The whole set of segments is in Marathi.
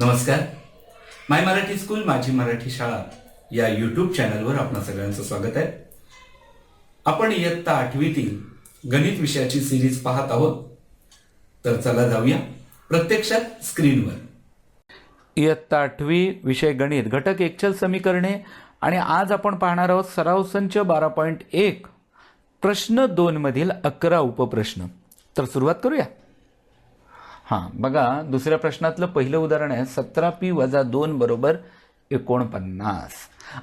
नमस्कार. माय मराठी स्कूल माझी मराठी शाळा या यूट्यूब चॅनलवर आपणा सगळ्यांचं स्वागत आहे. आपण इयत्ता आठवीतील गणित विषयाची सिरीज पाहत आहोत. तर चला जाऊया प्रत्यक्षात स्क्रीनवर इयत्ता आठवी विषय गणित घटक एकचल समीकरणे आणि आज आपण पाहणार आहोत सराव संच बारा पॉईंट एक प्रश्न दोनमधील अकरा उपप्रश्न. तर सुरुवात करूया. हां बघा दुसऱ्या प्रश्नातलं पहिलं उदाहरण आहे सतरा पी वजा दोन बरोबर एकोणपन्नास.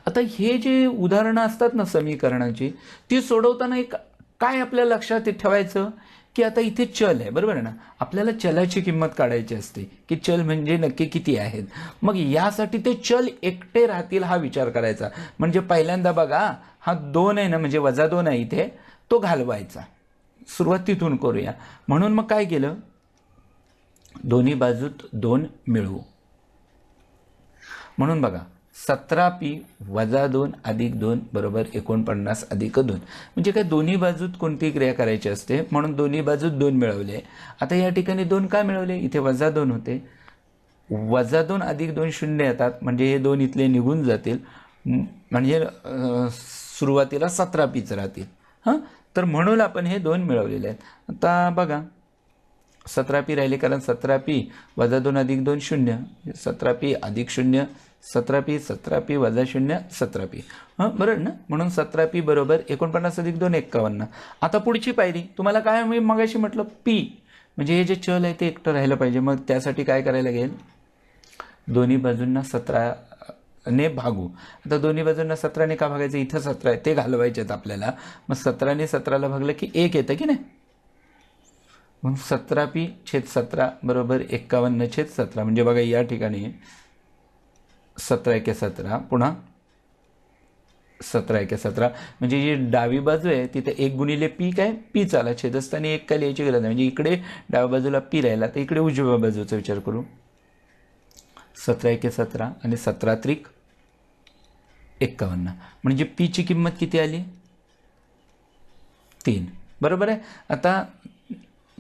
आता हे जे उदाहरणं असतात ना समीकरणाची ती सोडवताना एक काय आपल्या लक्षात ठेवायचं? की आता इथे चल आहे बरोबर आहे ना? आपल्याला चलाची किंमत काढायची असते की चल म्हणजे नक्की किती आहेत? मग यासाठी ते चल एकटे राहतील हा विचार करायचा. म्हणजे पहिल्यांदा बघा हा दोन आहे ना म्हणजे वजा दोन आहे इथे तो घालवायचा. सुरुवात तिथून करूया. म्हणून मग काय केलं? दोन्ही बाजूत दोन मिळवू. म्हणून बघा सतरा पी वजा दोन अधिक दोन बरोबर एकोणपन्नास अधिक दोन. म्हणजे काय दोन्ही बाजूत कोणती क्रिया करायची असते म्हणून दोन्ही बाजूत दोन मिळवले. आता या ठिकाणी दोन का मिळवले? इथे वजा दोन होते. वजा दोन अधिक दोन शून्य येतात म्हणजे हे दोन इथले निघून जातील. म्हणजे सुरुवातीला सतरा पीच राहतील. हां? तर म्हणून आपण हे दोन मिळवलेले आहेत. आता बघा सतरा पी राहिले कारण सतरा पी वजा दोन अधिक दोन शून्य. सतरा पी अधिक शून्य सतरा पी सतरा पी वजा शून्य सतरा पी हां बरोबर ना? म्हणून सतरा पी बरोबर एकोणपन्नास अधिक दोन एक्कावन्न. आता पुढची पायरी. तुम्हाला काय मी मगाशी म्हटलं? पी. म्हणजे हे जे चल आहे ते एकटं राहिलं पाहिजे. मग त्यासाठी काय करायला लागेल? दोन्ही बाजूंना सतरा ने भागू. आता दोन्ही बाजूंना सतराने का भागायचं? इथं सतरा आहे. ते घालवायचे आहेत आपल्याला. मग सतराने सतराला भागलं की एक येतं की नाही? म्हणून सतरा पी छेद सतरा बरोबर एक्कावन्न छेद सतरा. म्हणजे बघा या ठिकाणी सतरा एके सतरा पुन्हा सतरा एके सतरा. म्हणजे जी डावी बाजू आहे तिथे एक गुणिले पी काय? पी चाला. छेदस्थानी एक काय लिहायची गरज नाही. म्हणजे इकडे डाव्या बाजूला पी राहिला तर इकडे उजव्या बाजूचा विचार करू. सतरा एके सतरा आणि सतरा त्रिक एक्कावन्न. म्हणजे पीची किंमत किती आली? तीन. बरोबर आहे? आता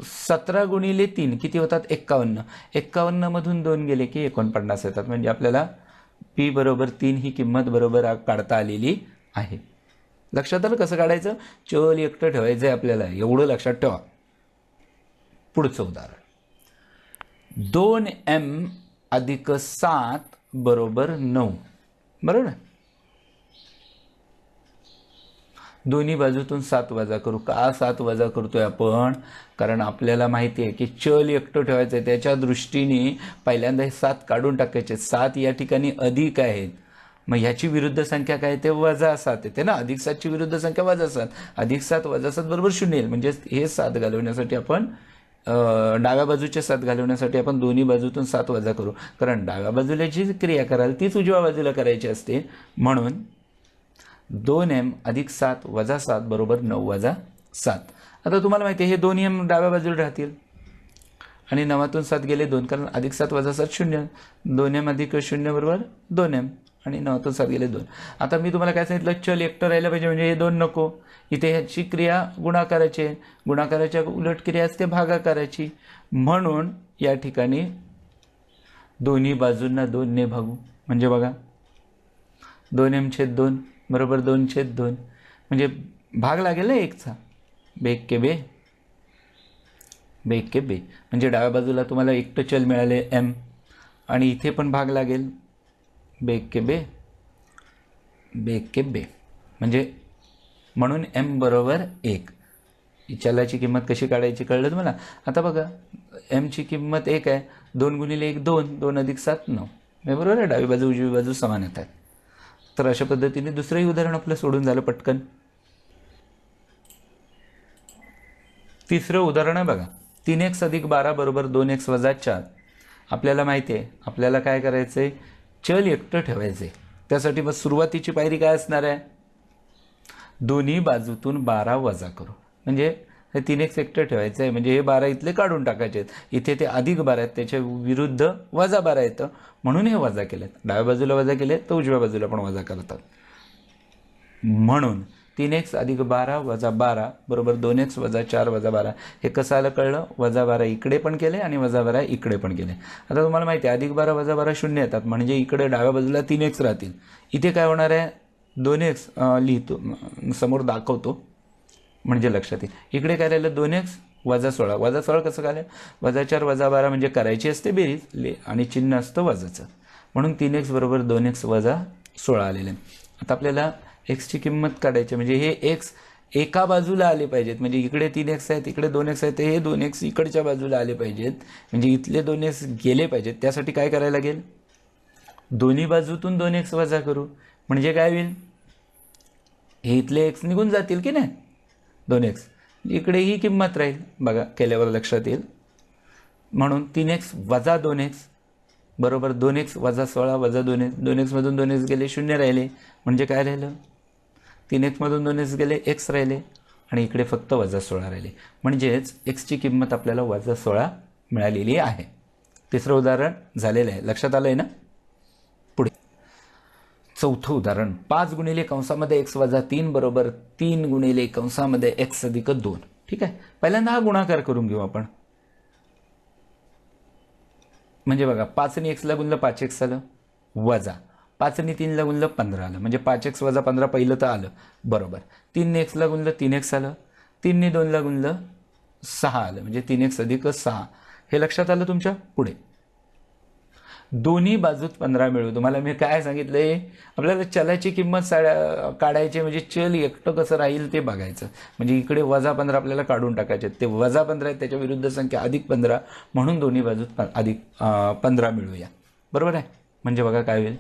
सतरा गुणिले तीन किती होतात? एक्कावन्न. एक्कावन्नमधून दोन गेले की एकोणपन्नास येतात. म्हणजे आपल्याला पी बरोबर तीन ही किंमत बरोबर काढता आलेली आहे. लक्षात आलं कसं काढायचं? चल एकटं ठेवायचं आहे आपल्याला. एवढं लक्षात ठेवा. पुढचं उदाहरण. दोन एम अधिक सात बरोबर नऊ. बरोबर आहे? दोन्ही बाजूतून सात वजा करू. का सात वजा करतोय आपण? कारण आपल्याला माहिती आहे की चल एकटं ठेवायचं आहे त्याच्या दृष्टीने पहिल्यांदा हे सात काढून टाकायचे. सात या ठिकाणी अधिक आहेत. मग ह्याची विरुद्ध संख्या काय ते वजा सात येते ना? अधिक सातची विरुद्ध संख्या वजा सात. अधिक सात वजा सात बरोबर शून्य येईल. म्हणजे हे सात घालवण्यासाठी आपण डाव्या बाजूचे सात घालवण्यासाठी आपण दोन्ही बाजूतून सात वजा करू. कारण डाव्या बाजूला जी क्रिया कराल तीच उजव्या बाजूला करायची असते. म्हणून दोन एम अधिक सात वजा सात बरोबर नऊ वजा सात. आता तुम्हाला माहिती आहे हे दोन एम डाव्या बाजूला राहतील. आणि नवातून सात गेले दोन कारण अधिक सात वजा सात शून्य. दोन एम अधिक शून्य बरोबर दोन एम. आणि नवातून सात गेले दोन. आता मी तुम्हाला काय सांगितलं चल एकटं राहिलं पाहिजे म्हणजे हे दोन नको. इथे ह्याची क्रिया गुणाकाराची आहे. गुणाकाराच्या उलट क्रिया असते भागाकाराची. म्हणून या ठिकाणी दोन्ही बाजूंना दोनने भागू. म्हणजे बघा दोन एम छेद दोन. बरोबर दोन छेद दोन. म्हणजे भाग लागेल ना एकचा. बेक के बे. बेक के बे. म्हणजे डाव्या बाजूला तुम्हाला एकटं चल मिळाले एम आणि इथे पण भाग लागेल. बेक के बे. बेक के बे. म्हणजे म्हणून एम बरोबर एक. चलाची किंमत कशी काढायची कळलं तुम्हाला? आता बघा एमची किंमत एक आहे. दोन गुणिले एक दोन. दोन अधिक सात नऊ. बरोबर आहे. डावी बाजू उजवी बाजू समान येतात. तर अशा पद्धतीने दुसरंही उदाहरण आपलं सोडून झालं पटकन. तिसरं उदाहरण आहे बघा. तीन एक्स अधिक बारा बरोबर दोन एक्स वजा चार. आपल्याला माहिती आहे आपल्याला काय करायचं आहे चल एकटं ठेवायचं आहे त्यासाठी मग सुरुवातीची पायरी काय असणार आहे? दोन्ही बाजूतून बारा वजा करू. म्हणजे हे तीन एक सेक्टर ठेवायचं आहे. म्हणजे हे बारा इथले काढून टाकायचे आहेत. इथे ते अधिक बारा आहेत. त्याच्या विरुद्ध वजा बारा येतं म्हणून हे वजा केलेत. डाव्या बाजूला वजा केले तर उजव्या बाजूला पण वजा करतात. म्हणून तीन एक्स अधिक बारा वजा बारा बरोबर दोन एक्स वजा चार वजा बारा. हे कसं आलं कळलं? वजा बारा इकडे पण केले आणि वजा बारा इकडे पण केले. आता तुम्हाला माहिती आहे अधिक बारा वजा बारा शून्य येतात. म्हणजे इकडे डाव्या बाजूला तीन एक्स राहतील. इथे काय होणार आहे? दोन एक्स लिहितो समोर दाखवतो. म्हणजे लक्षात येईल इकडे काय राहिलं? दोन एक्स वजा सोळा. वजा सोळा कसं काय वजा चार वजा बारा म्हणजे करायची असते बेरीज ले आणि चिन्ह असतं वजाचं. म्हणून तीन एक्स बरोबर दोन एक्स वजा सोळा आलेले आहे. आता आपल्याला एक्सची किंमत काढायची म्हणजे हे एक्स एका बाजूला आले पाहिजेत. म्हणजे इकडे तीन एक्स आहेत इकडे दोन एक्स आहेत हे दोन एक्स इकडच्या बाजूला आले पाहिजेत. म्हणजे इथले दोन एक्स गेले पाहिजेत. त्यासाठी काय करायला लागेल? दोन्ही बाजूतून दोन एक्स वजा करू. म्हणजे काय होईल? हे इथले एक्स निघून जातील की नाही? दोन एक्स इकडे ही किंमत राहील. बघा केल्यावर लक्षात येईल. म्हणून तीन एक्स वजा दोन एक्स बरोबर दोन एक्स वजा सोळा वजा दोन एक्स दोन एक्समधून दोन एक्स गेले शून्य राहिले. म्हणजे काय राहिलं? तीन एक्समधून दोन एक्स गेले एक्स राहिले. आणि इकडे फक्त वजा सोळा राहिले. म्हणजेच एक्सची किंमत आपल्याला वजा सोळा मिळालेली आहे. तिसरं उदाहरण झालेलं आहे. लक्षात आलं आहे ना? चौथं उदाहरण. पाच गुणिले कंसामध्ये एक्स वजा तीन बरोबर तीन गुणिले कंसामध्ये एक्स अधिक दोन. ठीक आहे? पहिल्यांदा हा गुणाकार करून घेऊ आपण. म्हणजे बघा पाचनी एक्सला गुणलं पाच एक्स आलं वजा. पाचनी तीनला गुणलं पंधरा आलं. म्हणजे पाच एक्स वजा पंधरा पहिलं तर आलं. बरोबर. तीनने एक्सला गुणलं तीन एक्स आलं. तीनने दोनला गुणलं सहा आलं. म्हणजे तीन एक्स अधिक सहा. हे लक्षात आलं तुमच्या? पुढे. दोन्ही बाजूत पंधरा मिळू. तुम्हाला मी काय सांगितलंय? आपल्याला चलाची किंमत साड्या काढायची म्हणजे चल एकटं कसं राहील ते बघायचं. म्हणजे इकडे वजा पंधरा आपल्याला काढून टाकायचे. ते वजा पंधरा आहेत त्याच्या विरुद्ध संख्या अधिक पंधरा. म्हणून दोन्ही बाजूत प- अधिक पंधरा मिळूया. बरोबर आहे? म्हणजे बघा काय होईल.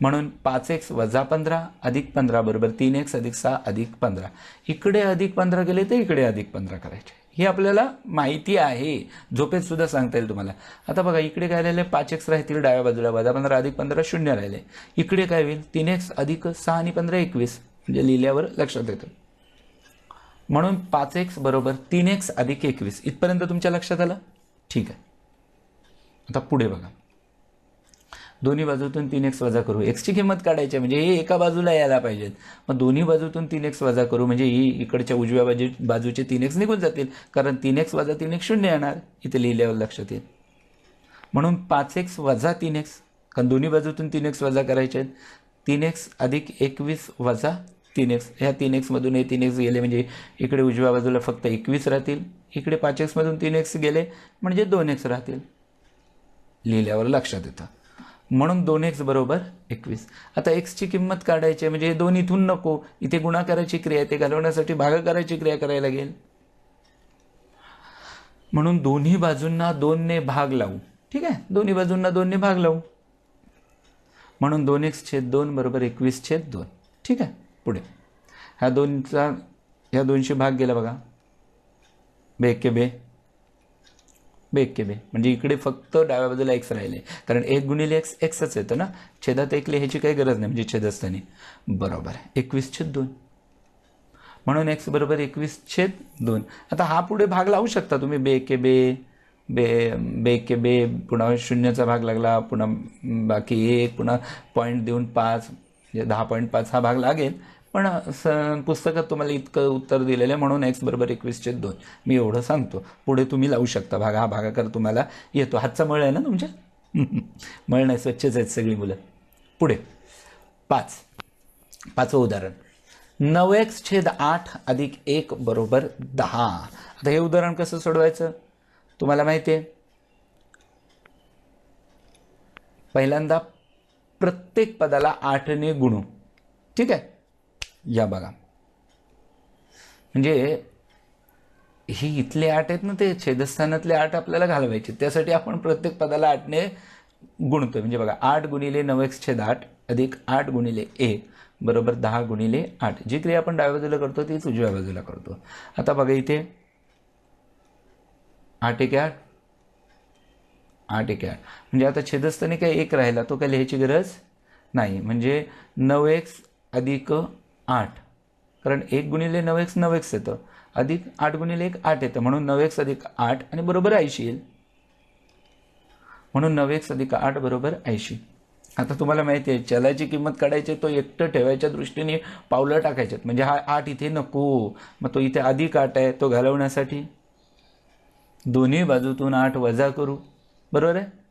म्हणून पाच एक्स वजा पंधरा अधिक पंधरा बरोबर तीन एक्स अधिक सहा अधिक पंधरा. इकडे अधिक पंधरा गेले तर इकडे अधिक पंधरा करायचे. हे आपल्याला माहिती आहे. झोपेत सुद्धा सांगता येईल तुम्हाला. आता बघा इकडे काय राहिले पाच एक्स राहतील डाव्या बाजूला. बघा पंधरा अधिक पंधरा शून्य राहिले. इकडे काय होईल? तीन एक्स अधिक सहा आणि पंधरा एकवीस. म्हणजे लिहिल्यावर लक्षात येतं. म्हणून पाच एक्स बरोबर तीन एक्स अधिक एकवीस. इथपर्यंत तुमच्या लक्षात आलं? ठीक आहे. आता पुढे बघा. दोन्ही बाजूतून तीन एक्स वजा करू एक्सची किंमत काढायची आहे, म्हणजे हे एका बाजूला यायला पाहिजेत मग दोन्ही बाजूतून तीन एक्स वजा करू म्हणजे ही इकडच्या उजव्या बाजू बाजूचे तीन एक्स निघून जातील कारण तीन एक्स वजा तीन एक्स शून्य येणार इथे लिहिल्यावर लक्षात येईल म्हणून पाच एक्स वजा तीन एक्स कारण दोन्ही बाजूतून तीन एक्स वजा करायचे आहेत तीन एक्स अधिक एकवीस वजा तीन एक्स ह्या तीन एक्समधून हे तीन एक्स गेले म्हणजे इकडे उजव्या बाजूला फक्त एकवीस राहतील इकडे पाच एक्समधून तीन एक्स गेले म्हणजे दोन एक्स राहतील लिहिल्यावर लक्षात येतं म्हणून दोन एक्स बरोबर एकवीस. आता एक्सची किंमत काढायची आहे म्हणजे हे दोन इथून नको. इथे गुणाकाराची क्रिया आहे ते घालवण्यासाठी भागाकाराची क्रिया करायला लागेल. म्हणून दोन्ही बाजूंना दोनने भाग लावू. ठीक आहे? दोन्ही बाजूंना दोनने भाग लावू. म्हणून दोन एक्स छेद दोन बरोबर एकवीस छेद दोन. ठीक आहे? पुढे. ह्या दोनचा ह्या दोनशे भाग गेला बघा. बे के बे. बे के बे म्हणजे इकडे फक्त डाव्या बाजूला एक्स राहिले. कारण एक गुणिले एक्स एक्सच येतं ना? छेदात एक लिहायची काही गरज नाही म्हणजे छेद असताना बरोबर. आहे एकवीस छेद दोन. म्हणून एक्स बरोबर एकवीस छेद दोन. आता हा पुढे भाग लावू शकता तुम्ही. बे के बे बे बे के बे पुन्हा शून्याचा भाग लागला पुन्हा बाकी एक पुन्हा पॉईंट देऊन पाच म्हणजे दहा पॉईंट पाच हा भाग लागेल. पण स पुस्तकात तुम्हाला इतकं उत्तर दिलेलं आहे म्हणून एक्स बरोबर एकवीस छेद दोन. मी एवढं सांगतो. पुढे तुम्ही लावू शकता भागा. हा भागाकार तुम्हाला येतो. हातचा मळ आहे ना तुमच्या? मळ नाही स्वच्छच आहेत सगळी मुलं. पुढे. पाच. पाचवं उदाहरण. नऊ एक्स छेद आठ अधिक एक बरोबर दहा. आता हे उदाहरण कसं सोडवायचं? तुम्हाला माहिती आहे? पहिल्यांदा प्रत्येक पदाला आठने गुणू. ठीक आहे? या बघा. म्हणजे ही इथले आठ आहेत ना ते छेदस्थानातले आठ आपल्याला घालवायचे. त्यासाठी आपण प्रत्येक पदाला आठने गुणतोय. म्हणजे बघा आठ गुणिले नऊ एक्स छेद आठ अधिक आठ गुणिले एक बरोबर दहा गुणिले आठ. जी क्रिया आपण डाव्या बाजूला करतो तीच उजव्या बाजूला करतो. आता बघा इथे आठ एक आठ आठ एक आठ. म्हणजे आता छेदस्थानी काय एक राहिला तो काय लिहायची गरज नाही. म्हणजे नऊ एक्स अधिक आठ. कारण एक गुणिले नऊ एक्स नऊ एक्स येतं. अधिक आठ गुणिले एक आठ येतं. म्हणून नऊ एक्स अधिक आठ आणि बरोबर ऐंशी येईल. म्हणून नऊ एक्स अधिक आठ बरोबर ऐंशी. आता तुम्हाला माहिती आहे चलाची किंमत काढायची तो एकटं ठेवायच्या दृष्टीने पावलं टाकायच्यात. म्हणजे हा आठ इथे नको. मग तो इथे अधिक आठ आहे तो घालवण्यासाठी दोन्ही बाजूतून आठ वजा करू. बरोबर आहे?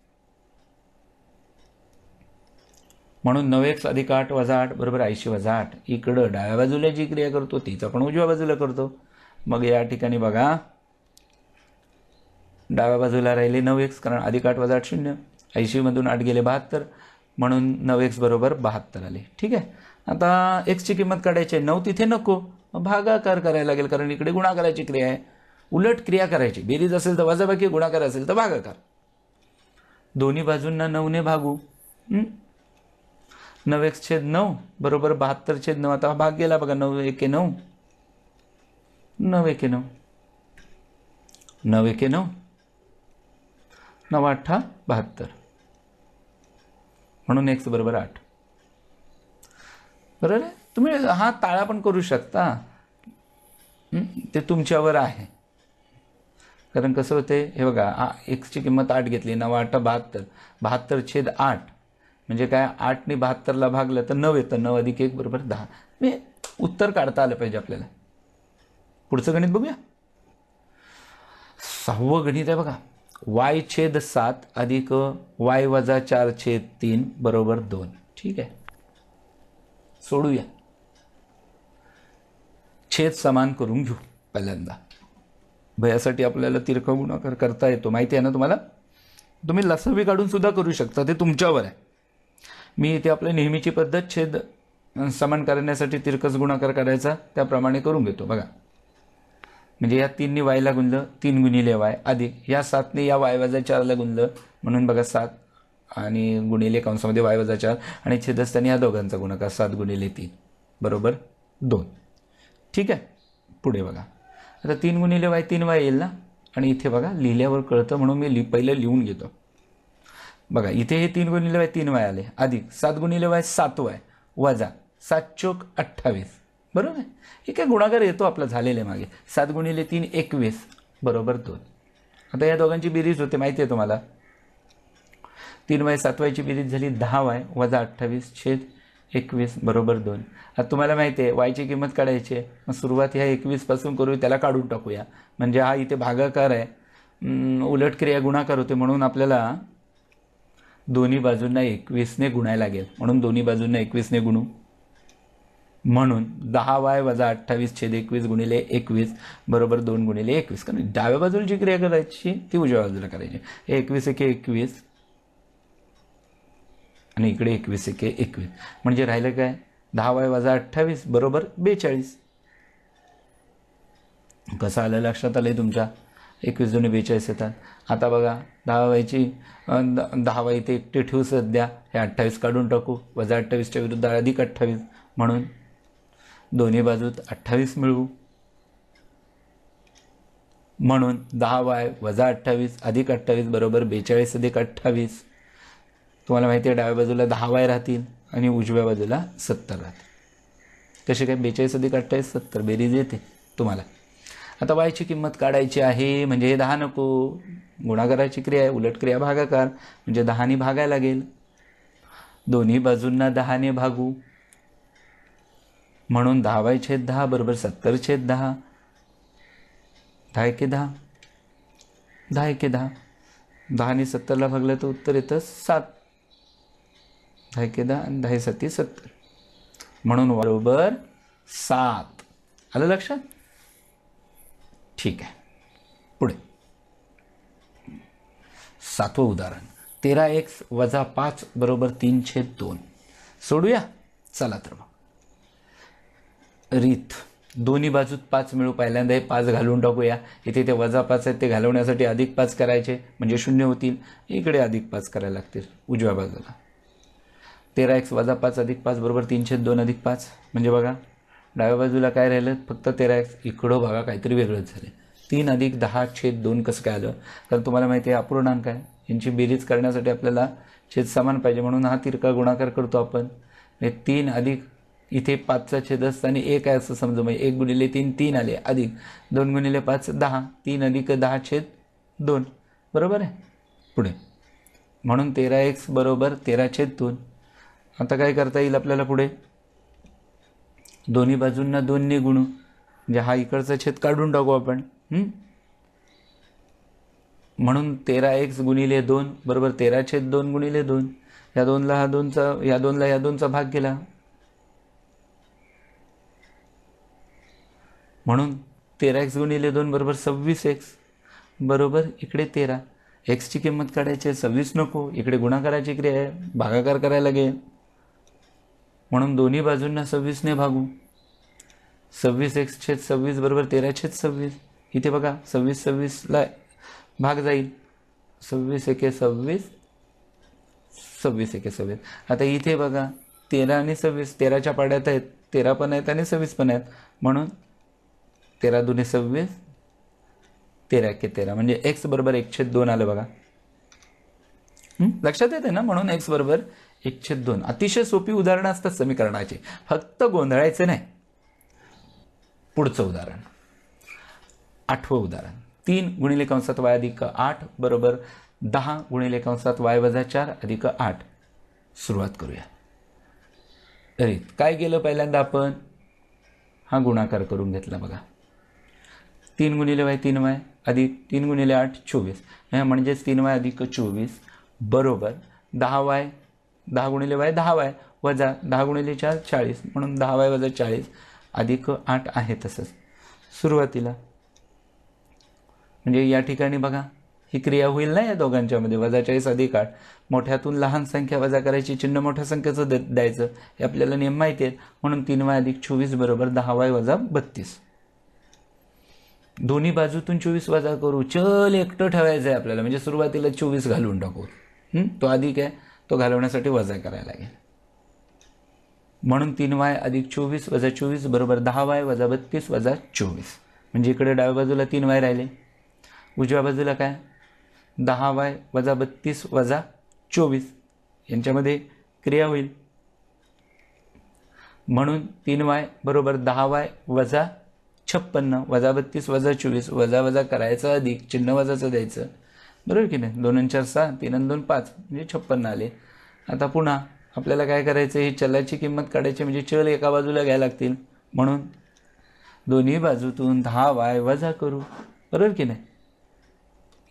म्हणून नऊ एक्स अधिक आठ वजा आठ बरोबर ऐंशी वजा आठ. इकडं डाव्या बाजूला जी क्रिया करतो तीच आपण उजव्या बाजूला करतो. मग या ठिकाणी बघा. डाव्या बाजूला राहिले नऊ एक्स कारण अधिक आठ वजा आठ शून्य. ऐंशीमधून आठ गेले बहात्तर. म्हणून नऊ एक्स बरोबर बहात्तर आले. ठीक आहे? आता एक्सची किंमत काढायची आहे. नऊ तिथे नको. भागाकार करायला लागेल कारण इकडे गुणाकाराची क्रिया आहे. उलट क्रिया करायची. बेरीज असेल तर वजाबाकी गुणाकार असेल तर भागाकार. दोन्ही बाजूंना नऊने भागू. नऊ एक्स छेद नऊ बरोबर बहात्तर छेद नऊ. आता हा भाग गेला बघा नऊ एके नऊ. नऊ एके नऊ. नऊ एके नऊ. नऊ अठ्ठा बहात्तर. म्हणून एक्स बरोबर आठ. बरोबर आहे? तुम्ही हा ताळा पण करू शकता. ते तुमच्यावर आहे. कारण कसं होते हे बघा एक्सची किंमत आठ घेतली नऊ अठ्ठा बहात्तर. बहात्तर छेद आठ. म्हणजे काय आठने बहात्तरला भागलं तर नऊ येतं. नऊ अधिक एक बरोबर दहा. मी उत्तर काढता आलं पाहिजे आपल्याला. पुढचं गणित बघूया. सहावं गणित आहे बघा. वाय छेद सात अधिक वाय वजा चार छेद तीन बरोबर दोन. ठीक आहे. सोडूया. छेद समान करून घेऊ पहिल्यांदा. भयासाठी आपल्याला तिरका गुणाकार करता येतो. माहिती आहे ना तुम्हाला? तुम्ही लसवी काढून सुद्धा करू शकता. ते तुमच्यावर आहे. मी इथे आपली नेहमीची पद्धत छेद समान करण्यासाठी तिरकस गुणाकार करायचा त्याप्रमाणे करून घेतो. बघा. म्हणजे या तीननी वायला गुणलं तीन गुणिले वाय आधी. या सातने या वाय वजा चारला गुणलं म्हणून बघा सात आणि गुणिले कंसामध्ये वाय वजा चार आणि छेदस्थानी या दोघांचा गुणाकार सात गुणिले तीन. बरोबर? दोन. ठीक आहे? पुढे बघा. आता तीन गुणिले वाय तीन वाय येईल ना? आणि इथे बघा लिहिल्यावर कळतं म्हणून मी लि पहिलं लिहून घेतो. बघा इथे हे तीन गुणिले वाय तीन वाय आले. अधिक सात गुणिले वाय सात वाय. वजा सात चोक अठ्ठावीस. बरोबर? आहे हे काय गुणाकार येतो आपला झालेले मागे. सात गुणिले तीन एकवीस. बरोबर दोन. आता या दोघांची बेरीज होते माहिती आहे तुम्हाला? तीन वाय सात वायची बेरीज झाली दहा वाय. वजा अठ्ठावीस छेद एकवीस. बरोबर दोन. आता तुम्हाला माहिती आहे वायची किंमत काढायची आहे. मग सुरुवात ह्या एकवीसपासून करू त्याला काढून टाकूया. म्हणजे हा इथे भागाकार आहे. उलट क्रिया गुणाकार होते म्हणून आपल्याला दोन्ही बाजूंना एकवीसने गुणायला लागेल. म्हणून दोन्ही बाजूंना एकवीसने गुणू. म्हणून दहा वाय वजा अठ्ठावीस छेद एकवीस गुणिले एकवीस बरोबर दोन गुणिले एकवीस. कारण डाव्या बाजूला जी क्रिया करायची ती उजव्या बाजूला करायची. हे एकवीस एके एकवीस आणि इकडे एकवीस एके एकवीस. म्हणजे राहिलं काय? दहा वाय वजा अठ्ठावीस बरोबर बेचाळीस. कसं आलं लक्षात आलं तुमच्या? एकवीस जुने बेचाळीस येतात. आता बघा दहा वायची द- दहा वाय इथे एकटे ठेवू सध्या. हे अठ्ठावीस काढून टाकू. वजा अठ्ठावीसच्या विरुद्ध अधिक अठ्ठावीस म्हणून दोन्ही बाजूत अठ्ठावीस मिळवू. म्हणून दहा वाय वजा अठ्ठावीस अधिक अठ्ठावीस बरोबर बेचाळीस अधिक अठ्ठावीस. तुम्हाला माहिती आहे डाव्या बाजूला दहा वाय राहतील आणि उजव्या बाजूला सत्तर राहतील. कसे काय? बेचाळीस अधिक अठ्ठावीस सत्तर. बेरीज येते तुम्हाला. आता वायची किंमत काढायची आहे म्हणजे हे दहा नको. गुणाकाराची क्रिया आहे उलट क्रिया भागाकार. म्हणजे दहाने भागायला लागेल. दोन्ही बाजूंना दहाने भागू. म्हणून दहा वाय छेद दहा बरोबर सत्तर छेद दहा. दहा एके दहा. दहा एके दहा. दहाने सत्तरला भागलं तर उत्तर येतं सात. दहा एके दहा आणि दहा सती सत्तर. म्हणून बरोबर सात. आलं लक्षात? ठीक आहे. पुढे. सातवं उदाहरण. तेरा एक्स वजा पाच बरोबर तीन छेद दोन. सोडूया? चला तर मग. रीत. दोन्ही बाजूत पाच मिळू पहिल्यांदा हे पाच घालून टाकूया. इथे ते वजा पाच आहेत ते घालवण्यासाठी अधिक पाच करायचे म्हणजे शून्य होतील. इकडे अधिक पाच करायला लागतील उजव्या बाजूला. तेरा एक्स वजा पाच अधिक पाच बरोबर तीनशे दोन अधिक पाच म्हणजे बघा डाव्या बाजूला काय राहिलं? फक्त तेरा एक्स इकडं बघा काहीतरी वेगळंच झालं तीन अधिक दहा छेद दोन कसं काय आलं? कारण तुम्हाला माहिती आहे अपूर्णांक आहे. यांची बेरीज करण्यासाठी आपल्याला छेद समान पाहिजे. म्हणून हा तिरका गुणाकार करतो आपण. हे तीन अधिक इथे पाचचा छेद असताना एक आहे असं समजू. म्हणजे एक गुणिले तीन तीन आले अधिक. दोन गुणिले पाच दहा. तीन अधिक दहा छेद दोन. बरोबर आहे? पुढे. म्हणून तेरा एक्स बरोबर तेरा छेद दोन. आता काय करता येईल आपल्याला पुढे? दोन्ही बाजूंना दोनने गुणू म्हणजे हा इकडचा छेद काढून टाकू आपण. म्हणून तेरा एक्स गुणिले दोन बरोबर तेरा छेद दोन गुणिले दोन. या दोनला हा दोनचा या दोनला या दोनचा भाग केला. म्हणून तेरा एक्स गुणिले दोन बरोबर सव्वीस एक्स बरोबर इकडे तेरा. एक्सची किंमत काढायची आहे सव्वीस नको. इकडे गुणाकाराची क्रिया आहे भागाकार करायला लागेल. म्हणून दोन्ही बाजूंना सव्वीसने भागू. सव्वीस एक छेद सव्वीस बरोबर तेरा छेद सव्वीस. इथे बघा सव्वीस सव्वीसला भाग जाईल. सव्वीस एके सव्वीस सव्वीस एके सव्वीस. आता इथे बघा तेरा आणि सव्वीस तेराच्या पाड्यात आहेत. तेरा पण आहेत आणि सव्वीस पण आहेत. म्हणून तेरा दोन्ही सव्वीस तेरा एके तेरा. म्हणजे एक्स बरोबर एकशे दोन आलं बघा. लक्षात येते ना? म्हणून एक्स बरोबर एकशे दोन. अतिशय सोपी उदाहरणं असतात समीकरणाची. फक्त गोंधळायचे नाही. पुढचं उदाहरण. आठवं उदाहरण. तीन गुणिले कंसात वाय अधिक आठ बरोबर दहा गुणिले कंसात वाय वजा चार अधिक आठ. सुरुवात करूया. तरी काय केलं पहिल्यांदा आपण? हा गुणाकार करून घेतला बघा. तीन गुणिले वाय तीन वाय अधिक तीन गुणिले आठ चोवीस. म्हणजेच तीन वाय अधिक चोवीस बरोबर दहा वाय दहा गुणिले वाय दहा वाय वजा दहा गुणिले चार चाळीस. म्हणून दहा वाय वजा चाळीस अधिक आठ आहे तसंच. सुरुवातीला. म्हणजे या ठिकाणी बघा ही क्रिया होईल ना या दोघांच्यामध्ये? वजा चाळीस अधिक आठ. मोठ्यातून लहान संख्या वजा करायची चिन्ह मोठ्या संख्येचं दे द्यायचं. हे आपल्याला नियम माहिती आहेत. म्हणून तीन वाय अधिक चोवीस बरोबर दहा वाय वजा बत्तीस. दोन्ही बाजूतून चोवीस वजा करू. चल एकटं ठेवायचं आहे आपल्याला. म्हणजे सुरुवातीला चोवीस घालून टाकू. तो अधिक आहे. तो घालवण्यासाठी वजा करायला लागेल. म्हणून तीन वाय अधिक चोवीस वजा चोवीस बरोबर दहा वाय वजा बत्तीस वजा चोवीस. म्हणजे इकडे डाव्या बाजूला तीन वाय राहिले. उजव्या बाजूला काय? दहा वाय वजा बत्तीस वजा चोवीस. यांच्यामध्ये क्रिया होईल. म्हणून तीन वाय बरोबर दहा वाय वजा छप्पन्न वजा बत्तीस वजा चोवीस. वजा वजा करायचं अधिक चिन्ह वजाचं द्यायचं. बरोबर की नाही? दोन आणि चार सहा तीन आणि दोन पाच म्हणजे छप्पन्न आले. आता पुन्हा आपल्याला काय करायचं? ही चलाची किंमत काढायची म्हणजे चल एका बाजूला घ्यायला लागतील. म्हणून दोन्ही बाजूतून दहा वाय वजा करू. बरोबर की नाही?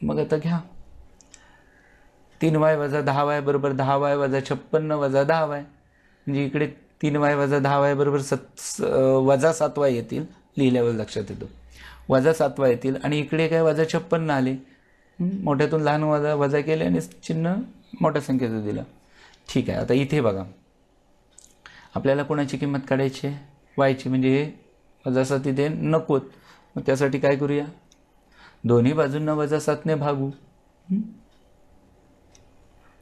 मग आता घ्या. तीन वाय वजा दहा वाय बरोबर दहा वाय वजा छप्पन्न वजा दहा वाय. म्हणजे इकडे तीन वाय वजा दहा वाय बरोबर सत वजा सात वाय येतील. लिहिल्यावर लक्षात येतो. वजा सात वाय येतील आणि इकडे काय? वजा छप्पन्न आले. मोठ्यातून लहान वजा वजा केले आणि चिन्ह मोठ्या संख्येचं दिलं. ठीक आहे आता इथे बघा. आपल्याला कोणाची किंमत काढायची आहे? वायची म्हणजे हे वजा सात इथे नकोत. मग त्यासाठी काय करूया? दोन्ही बाजूंना वजा सातने भागू.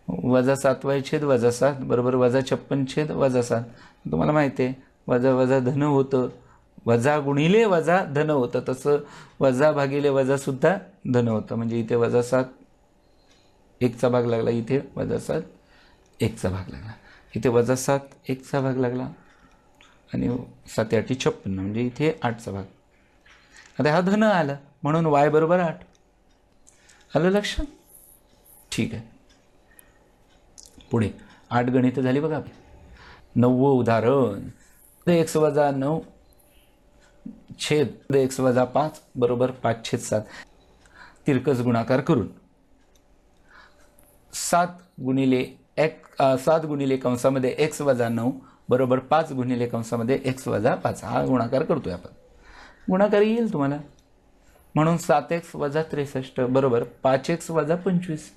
वजा सात वाय छेद वजा सात बरोबर वजा छप्पन छेद वजा सात. तुम्हाला माहिती आहे वजा वजा धन होतं. वजा गुणिले वजा धन होतं. तसं वजा भागिले वजा सुद्धा धन होतं. म्हणजे इथे वजा सात एकचा भाग लागला. इथे वजा सात एकचा भाग लागला. इथे वजा सात एकचा भाग लागला. आणि सात आठी छप्पन्न. म्हणजे इथे आठचा भाग. आता हा धन आला. म्हणून वाय बरोबर आठ. आलं लक्षात? ठीक आहे. पुढे. आठ गणित झाली बघा नववं उदाहरण. एक्स वजा नऊ छेद एक्स वजा पाच बरोबर पाच छेद सात. तिरकस गुणाकार करून. सात गुणिले एक सात गुणिले कंसामध्ये एक्स वजा नऊ बरोबर पाच गुणिले कंसामध्ये एक्स वजा पाच. हा गुणाकार करतोय आपण. गुणाकार येईल तुम्हाला. म्हणून सात एक्स वजा त्रेसष्ट बरोबर पाच एक्स वजा पंचवीस.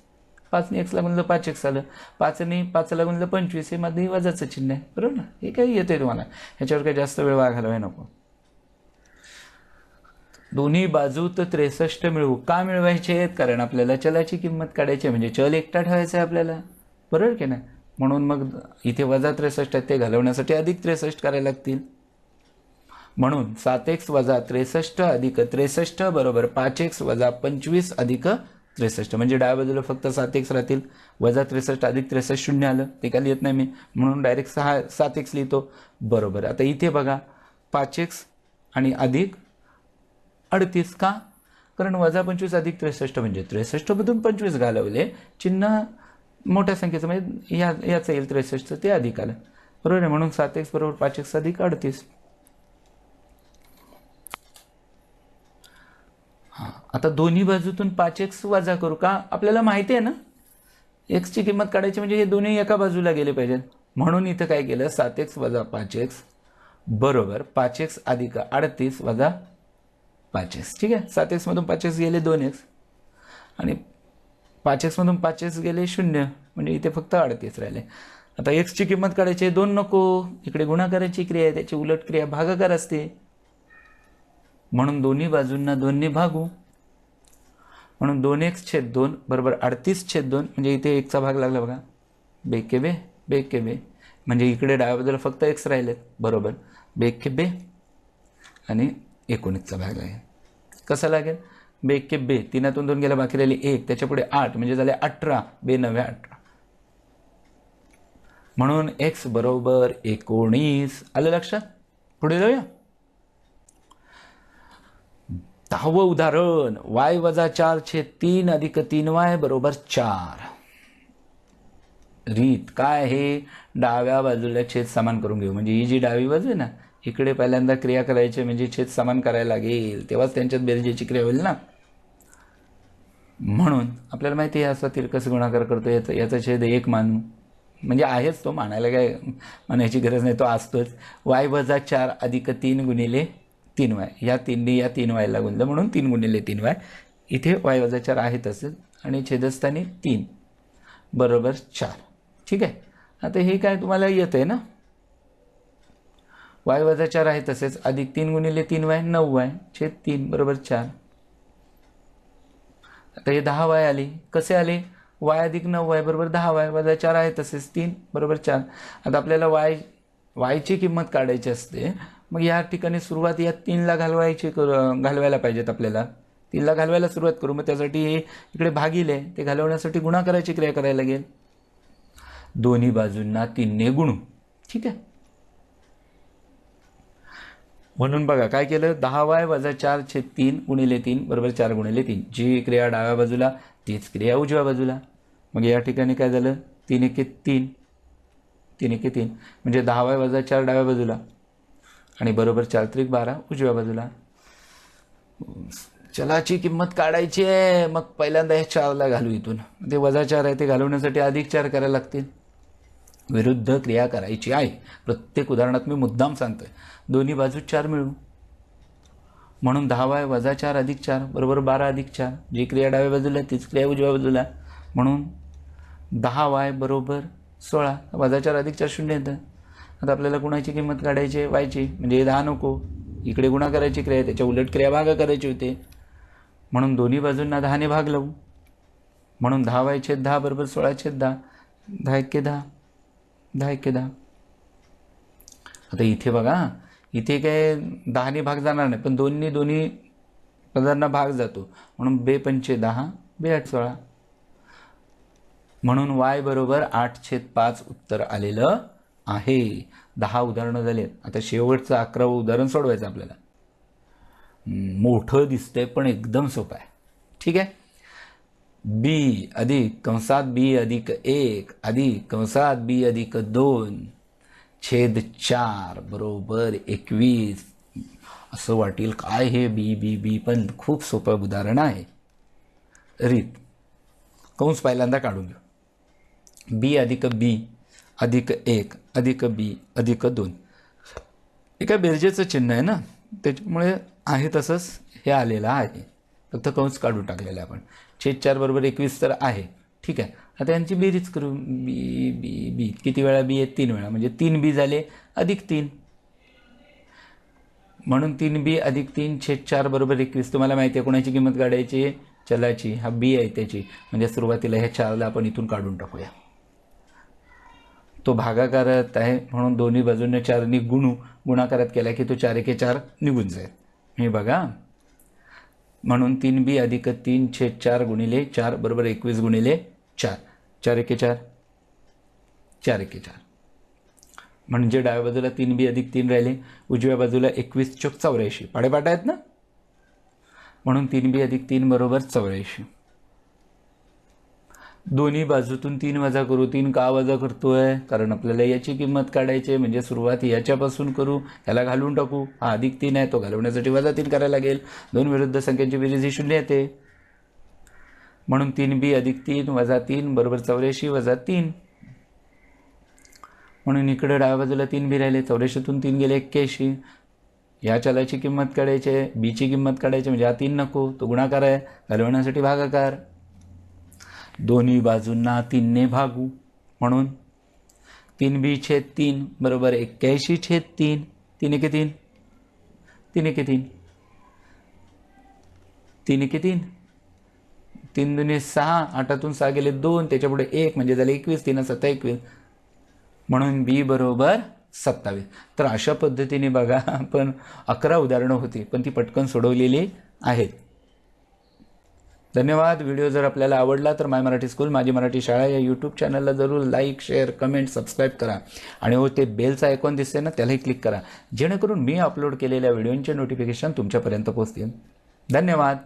पाचने एक्सला गुणलं पाच एक्स आलं. पाचने पाचला गुणलं पंचवीस हे मध्ये वजाचं चिन्ह आहे. बरोबर ना? हे काही येते तुम्हाला. ह्याच्यावर काही जास्त वेळ वाया घालवाय नको. दोन्ही बाजू तर त्रेसष्ट मिळवू. का मिळवायचे आहेत? कारण आपल्याला चलाची किंमत काढायची आहे. म्हणजे चल एकटा ठेवायचा आहे आपल्याला. बरोबर की नाही? म्हणून मग इथे वजा त्रेसष्ट आहेत ते घालवण्यासाठी अधिक त्रेसष्ट करायला लागतील. म्हणून सात एक्स वजा त्रेसष्ट अधिक त्रेसष्ट बरोबर पाच एक्स वजा पंचवीस अधिक त्रेसष्ट. म्हणजे डाव्या बाजूला फक्त सात एक्स राहतील. वजा त्रेसष्ट अधिक त्रेसष्ट शून्य आलं. ते काय लिहित नाही मी. म्हणून डायरेक्ट सहा सात एक्स लिहितो. बरोबर. आता इथे बघा पाच एक्स आणि अधिक अडतीस का? कारण वजा पंचवीस अधिक त्रेसष्ट म्हणजे त्रेसष्टमधून पंचवीस घालवले. चिन्ह मोठ्या संख्येचं म्हणजे या याचं येईल त्रेसष्टचं ते अधिक आलं. बरोबर आहे? म्हणून सात एक्स बरोबर पाच एक्स अधिक अडतीस. हां. आता दोन्ही बाजूतून पाच एक्स वजा करू का? आपल्याला माहिती आहे ना? एक्सची किंमत काढायची म्हणजे हे दोन्ही एका बाजूला गेले पाहिजेत. म्हणून इथं काय केलं? सात एक्स वजा पाच एक्स बरोबर पाच एक्स अधिक अडतीस वजा पाच एक्स ठीक आहे? सात एक्समधून पाच एक्स गेले दोन एक्स आणि पाच एक्समधून पाच एक्स गेले शून्य. म्हणजे इथे फक्त अडतीस राहिले. आता एक्सची किंमत काढायची आहे, दोन नको. इकडे गुणाकाराची क्रिया आहे त्याची उलट क्रिया भागाकार असते. म्हणून दोन्ही बाजूंना दोनने भागू. म्हणून दोन एक्स छेद दोन बरोबर अडतीस छेद दोन म्हणजे इथे एकचा भाग लागला बघा. बे के बे बे के बे. म्हणजे इकडे डाव्याबद्दल फक्त एक्स राहिलेत. बरोबर. बे के बे. आणि एकोणीसचा भाग लागेल कसं लागेल? बे एक्के बे तीनातून दोन गेला बाकी राहिली एक त्याच्या पुढे आठ म्हणजे झाले अठरा बे नव्या अठरा. म्हणून एक्स बरोबर एकोणीस. आलं लक्षात? पुढे जाऊया. दहावं उदाहरण वाय वजा चारचे तीन अधिक तीन वाय बरोबर चार. रीत काय आहे? डाव्या बाजूला छेद समान करून घेऊ. म्हणजे ही जी डावी बाजू आहे ना इकडे पहिल्यांदा क्रिया करायची म्हणजे छेद समान करायला लागेल. तेव्हाच त्यांच्यात बेरजेची क्रिया होईल ना. म्हणून आपल्याला माहिती आहे असा तिरकस गुणाकार करतो याचा याचा छेद एक मानू. म्हणजे आहेच तो मानायला काय म्हणायची गरज नाही तो असतोच. वाय वजा चार अधिक तीन गुणिले तीन वाय. या तीनने या तीन वायला गुणलं म्हणून तीन गुणिले तीन वाय. इथे वाय वजा चार आहेत असेल आणि छेदस्थानी तीन. बरोबर चार. ठीक आहे? आता हे काय तुम्हाला येतं आहे ना? वाय वजा चार आहे तसेच. अधिक तीन गुणिले तीन वाय नऊ वाय. छेद तीन बरोबर चार. आता हे दहा वाय आले. कसे आले? वाय अधिक नऊ वाय बरोबर दहा वाय वजा चार आहे तसेच तीन बरोबर चार. आता आपल्याला वाय वायची किंमत काढायची असते. मग या ठिकाणी सुरुवात या तीनला घालवायची करू घालवायला पाहिजेत आपल्याला. तीनला घालवायला सुरुवात करू. मग त्यासाठी हे इकडे भागिले. ते घालवण्यासाठी गुणा करायची क्रिया करायला लागेल. दोन्ही बाजूंना तीनने गुणू. ठीक आहे? म्हणून बघा काय केलं? दहा वाय वजा चार छेद तीन गुणिले तीन बरोबर चार गुणिले तीन. जी क्रिया डाव्या बाजूला तीच क्रिया उजव्या बाजूला. मग या ठिकाणी काय झालं? तीन एके तीन. तीन एके तीन. म्हणजे दहा वाय वजा चार डाव्या बाजूला आणि बरोबर चार त्रिक बारा उजव्या बाजूला. चलाची किंमत काढायची आहे. मग पहिल्यांदा हे चारला घालू इथून. ते वजा चार आहे ते घालवण्यासाठी अधिक चार करायला लागतील. विरुद्ध क्रिया करायची आहे. प्रत्येक उदाहरणात मी मुद्दाम सांगतोय. दोन्ही बाजू चार मिळू. म्हणून दहा आहे वजा चार अधिक चार बरोबर बारा अधिक चार. जी क्रिया डाव्या बाजूला तीच क्रिया उजव्या बाजूला म्हणून दहा वाय बरोबर सोळा. वजा चार अधिक चार शून्य येतं. आता आपल्याला गुणाची किंमत काढायची आहे? वायची. म्हणजे दहा नको. इकडे गुणा करायची क्रिया आहे, त्याच्या उलट क्रिया भाग करायची होते. म्हणून दोन्ही बाजूंना दहाने भाग लावू. म्हणून दहा वाय छेद दहा बरोबर सोळा छेद दहा. दहा एके दहा. दहा एके दहा. आता इथे बघा इथे काय दहाने भाग जाणार नाही पण दोन्ही दोन्ही पदांना भाग जातो. म्हणून बे पंचे दहा बे आठ सोळा. म्हणून वाय बरोबर आठ छेद पाच उत्तर आलेलं आहे. दहा उदाहरणं झालेत. आता शेवटचं अकरावं उदाहरण सोडवायचं आपल्याला. मोठं दिसतंय पण एकदम सोपं आहे. ठीक आहे? बी अधिक कंसात बी अधिक एक अधिक कंसात बी अधिक दोन छेद चार बरोबर एकवीस. असं वाटेल काय हे बी बी बी पण खूप सोपं उदाहरण आहे. रीत. कंस पहिल्यांदा काढून घेऊ. बी अधिक बी अधिक एक अधिक बी अधिक दोन. एका बेरजेचं चिन्ह आहे ना? त्याच्यामुळे आहे तसंच हे आलेलं आहे. फक्त कंस काढून टाकलेलं आहे आपण. छेद चार बरोबर एकवीस तर आहे. ठीक आहे. आता यांची बेरीज करू. बी बी बी. किती वेळा बी आहेत? तीन वेळा. म्हणजे तीन बी झाले अधिक तीन. म्हणून तीन बी अधिक तीन छेद चार बरोबर एकवीस. तुम्हाला माहिती आहे कोणाची किंमत काढायची? आहे? चलाची. हा बी आहे त्याची. म्हणजे सुरुवातीला ह्या चारला आपण इथून काढून टाकूया. तो भागाकारात आहे म्हणून दोन्ही बाजूने चारनी गुणू. गुणाकारात केला की तो चार एके चार निघून जाईल. हे बघा. म्हणून तीन बी अधिक तीन छेद चार गुणिले चार बरोबर एकवीस गुणिले चार. चार एके चार? चार एके चार. म्हणजे डाव्या बाजूला तीन बी अधिक तीन राहिले. उजव्या बाजूला एकवीस चोक चौऱ्याऐंशी. पाडेपाठ आहेत ना? म्हणून तीन बी अधिक तीन बरोबर चौऱ्याऐंशी. दोन्ही बाजूतून तीन वजा करू तीन का वजा करतो आहे कारण आपल्याला याची किंमत काढायची आहे म्हणजे सुरुवात याच्यापासून करू याला घालून टाकू. हा अधिक तीन आहे तो घालवण्यासाठी वजा तीन करायला लागेल. दोन विरुद्ध संख्यांची बेरीज ही शून्य येते. म्हणून तीन बी अधिक तीन वजा तीन बरोबर चौऱ्याऐंशी वजा तीन. म्हणून इकडे डाव्या बाजूला तीन बी राहिले चौऱ्याऐंशीतून तीन गेले एक्क्याऐंशी. या चलाची किंमत काढायची आहे बीची किंमत काढायची म्हणजे हा तीन नको तो गुणाकार आहे. घालवण्यासाठी भागाकार. दोन्ही बाजूंना तीनने भागू म्हणून. तीन बी छेद तीन बरोबर एक्क्याऐंशी छेद तीन. तीन के तीन. तीन के तीन. तीन के तीन. तीन दुने सहा आठातून सहा गेले दोन त्याच्यापुढे एक म्हणजे झाले एकवीस तीन सत्ता एकवीस. म्हणून बी बरोबर सत्तावीस. तर अशा पद्धतीने बघा आपण अकरा उदाहरणं होती पण ती पटकन सोडवलेली आहेत. धन्यवाद. व्हिडिओ जर आपल्याला आवडला तर माय मराठी स्कूल माझी मराठी शाळा या यूट्यूब चॅनलला जरूर लाईक शेअर कमेंट सबस्क्राईब करा. आणि हो ते बेलचं आयकॉन दिसते ना त्यालाही क्लिक करा. जेणेकरून मी अपलोड केलेल्या व्हिडिओंचे नोटिफिकेशन तुमच्यापर्यंत पोहोचतील. धन्यवाद.